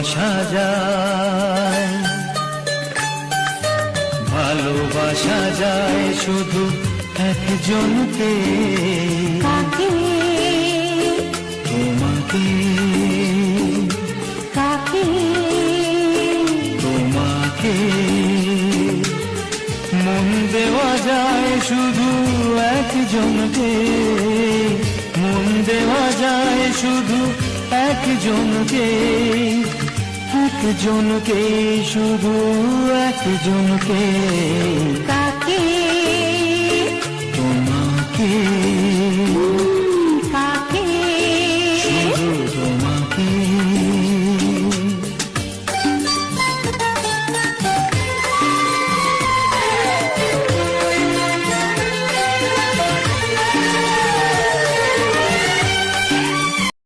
ভালোবাসা যায়। ভালোবাসা যায় শুধু একজনকে। কাকে? তোমাকে। কাকে? তোমাকে। মন দেওয়া যায় শুধু একজনকে। মন দেওয়া যায় শুধু একজনকে। একজনকে শুধু একজনকে। কাকে? তোমাকে।